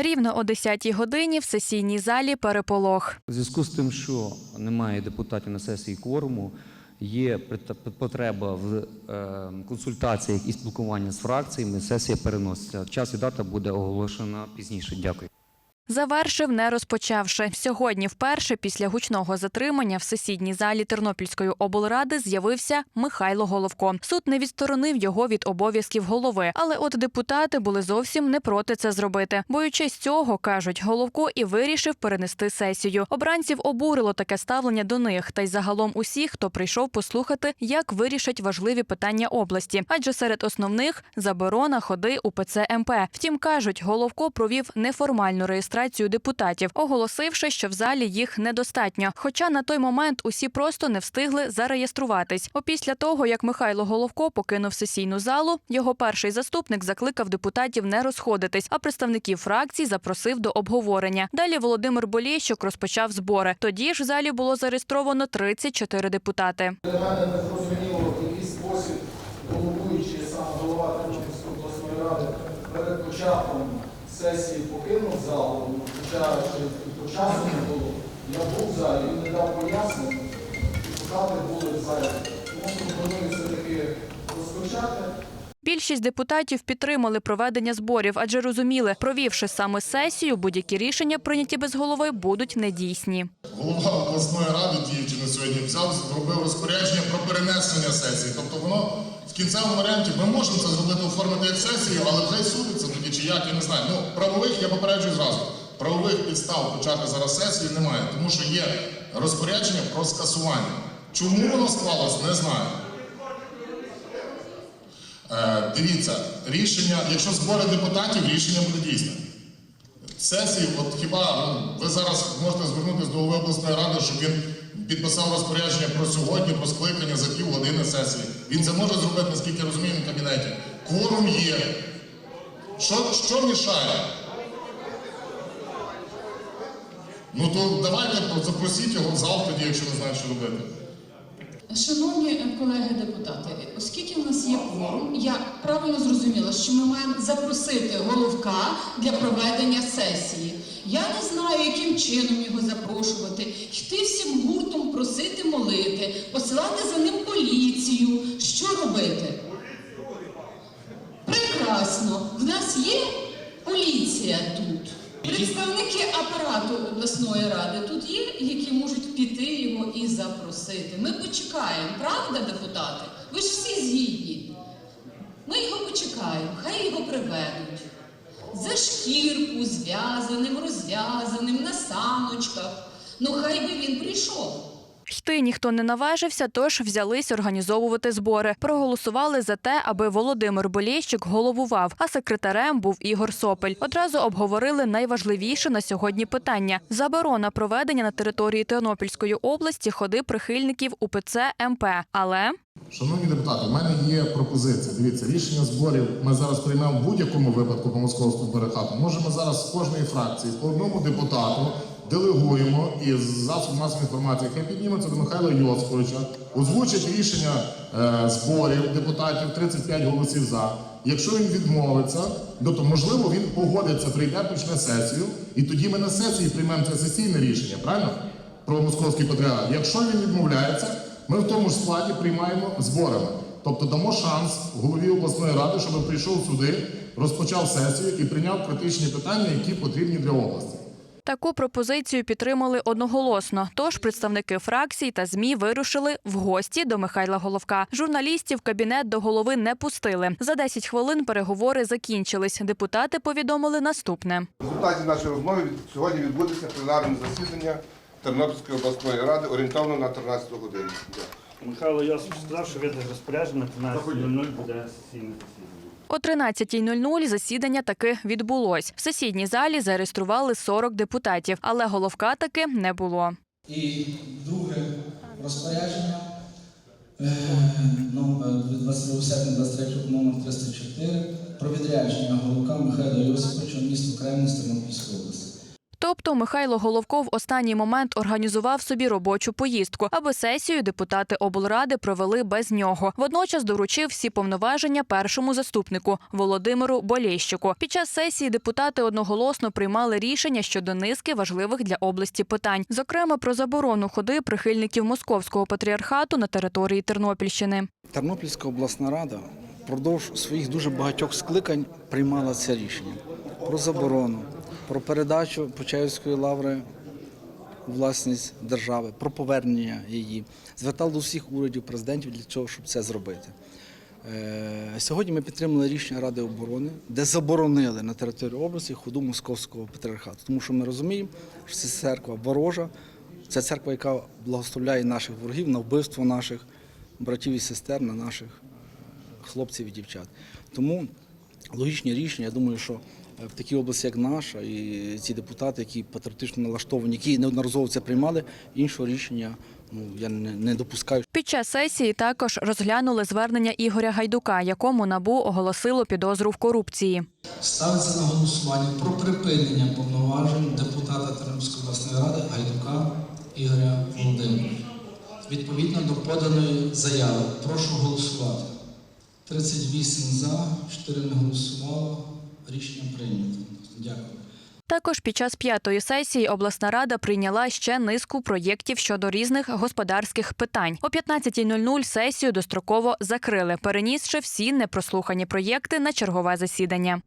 Рівно о 10-й годині в сесійній залі переполох. У зв'язку з тим, що немає депутатів на сесії кворуму, є потреба в е, консультаціях і спілкуванні з фракціями. Сесія переноситься. Час і дата буде оголошена пізніше. Дякую. Завершив, не розпочавши. Сьогодні вперше після гучного затримання в сесійній залі Тернопільської облради з'явився Михайло Головко. Суд не відсторонив його від обов'язків голови, але от депутати були зовсім не проти це зробити. Боючись цього, кажуть, Головко і вирішив перенести сесію. Обранців обурило таке ставлення до них, та й загалом усіх, хто прийшов послухати, як вирішать важливі питання області. Адже серед основних заборона ходи УПЦ МП. Втім, кажуть, Головко провів неформальну реєстрацію депутатів, оголосивши, що в залі їх недостатньо. Хоча на той момент усі просто не встигли зареєструватись. Опісля того, як Михайло Головко покинув сесійну залу, його перший заступник закликав депутатів не розходитись, а представників фракцій запросив до обговорення. Далі Володимир Болєщук розпочав збори. Тоді ж в залі було зареєстровано 34 депутати. Для мене не зрозуміло, в який спосіб головуючий сам голова Тернопільської обласної ради перед початком сесії покинув залу, хоча до часу не було. Я був в залі, він не дав пояснення, депутати були в залі. Тому пропоную все-таки розпочати. Більшість депутатів підтримали проведення зборів, адже розуміли, провівши саме сесію, будь-які рішення, прийняті без голови, будуть недійсні. Голова обласної ради діючи на сьогодні взяв, зробив розпорядження про перенесення сесії. Тобто воно в кінцевому варіанті ми можемо це зробити оформити як сесію, але хай судиться тоді чи як, я не знаю. Ну, правових я попереджую зразу. Правових підстав почати зараз сесію немає, тому що є розпорядження про скасування. Чому воно склалось, не знаю. Е, дивіться, рішення, якщо збори депутатів, рішення буде дійсне. Сесії, от хіба ну, ви зараз можете звернутися до голови обласної ради, щоб він підписав розпорядження про сьогодні, про скликання за півгодини сесії. Він це може зробити, наскільки я розумію, в кабінеті. Кворум є. Що, що мішає? Ну то давайте запросіть його в зал тоді, якщо не знаєте, що робити. Шановні е, колеги депутати, оскільки в нас є кворум, я правильно зрозуміла, що ми маємо запросити головка для проведення сесії. Я не знаю, яким чином його запрошувати, йти всім гуртом, просити молити, посилати за ним поліцію. Що робити? Прекрасно. В нас є поліція тут. Представники апарату обласної ради тут є, які можуть піти його і запросити. Ми почекаємо, правда, депутати? Ви ж всі згідні. Ми його почекаємо, хай його приведуть. За шкірку, зв'язаним, розв'язаним, на саночках. Ну, хай би він прийшов. Йти ніхто не наважився, тож взялись організовувати збори. Проголосували за те, аби Володимир Болєщик головував, а секретарем був Ігор Сопель. Одразу обговорили найважливіше на сьогодні питання: заборона проведення на території Тернопільської області ходи прихильників УПЦ МП. Але Шановні депутати, у мене є пропозиція. Дивіться, рішення зборів ми зараз приймемо в будь-якому випадку по московському перехату. Може, ми зараз з кожної фракції по одному депутату делегуємо із засобів масової інформації, хай підніметься до Михайла Йосиповича, озвучить рішення е, зборів депутатів 35 голосів за. Якщо він відмовиться, тобто, можливо, він погодиться, прийде, почне сесію, і тоді ми на сесії приймемо це сесійне рішення, правильно? Про московський патріархат. Якщо він відмовляється, ми в тому ж складі приймаємо зборами. Тобто дамо шанс голові обласної ради, щоб прийшов сюди, розпочав сесію і прийняв критичні питання, які потрібні для області. Таку пропозицію підтримали одноголосно. Тож представники фракцій та змі вирушили в гості до Михайла Головка. Журналістів кабінет до голови не пустили. За 10 хвилин переговори закінчились. Депутати повідомили наступне. В результаті нашої розмови сьогодні відбудеться пленарне засідання Тернопільської обласної ради орієнтовно на 13 годину. Михайло Йосип сказав, що видає розпорядження на 13.00 буде сесійне засідання. О 13.00 засідання таки відбулось. В сесійній залі зареєстрували 40 депутатів, але головка таки не було. І друге розпорядження е, номер від 22 серпня 23 номер 304 про відрядження головка Михайла Йосиповича в місто Кремність Тернопільської області. Тобто Тобто Михайло Головко в останній момент організував собі робочу поїздку, аби сесію депутати облради провели без нього. Водночас доручив всі повноваження першому заступнику Володимиру Болєщику. Під час сесії депутати одноголосно приймали рішення щодо низки важливих для області питань, зокрема про заборону ходи прихильників московського патріархату на території Тернопільщини. Тернопільська обласна рада впродовж своїх дуже багатьох скликань приймала це рішення про заборону, про передачу Почаївської лаври власність держави, про повернення її. Звертав до всіх урядів, президентів для того, щоб це зробити. Е, Сьогодні ми підтримали рішення Ради оборони, де заборонили на території області ходу московського патріархату, тому що ми розуміємо, що це церква ворожа, це церква, яка благословляє наших ворогів на вбивство наших братів і сестер, на наших хлопців і дівчат. Тому логічні рішення, я думаю, що в такій області, як наша, і ці депутати, які патріотично налаштовані, які неодноразово це приймали, іншого рішення ну, я не, не допускаю. Під час сесії також розглянули звернення Ігоря Гайдука, якому набу оголосило підозру в корупції. Ставиться на голосування про припинення повноважень депутата Тернопільської обласної ради Гайдука Ігоря Володимировича. Відповідно до поданої заяви, прошу голосувати. 38 за, 4 не голосувало. Рішення прийнято. Дякую. Також під час п'ятої сесії обласна рада прийняла ще низку проєктів щодо різних господарських питань. О 15.00 сесію достроково закрили, перенісши всі непрослухані проєкти на чергове засідання.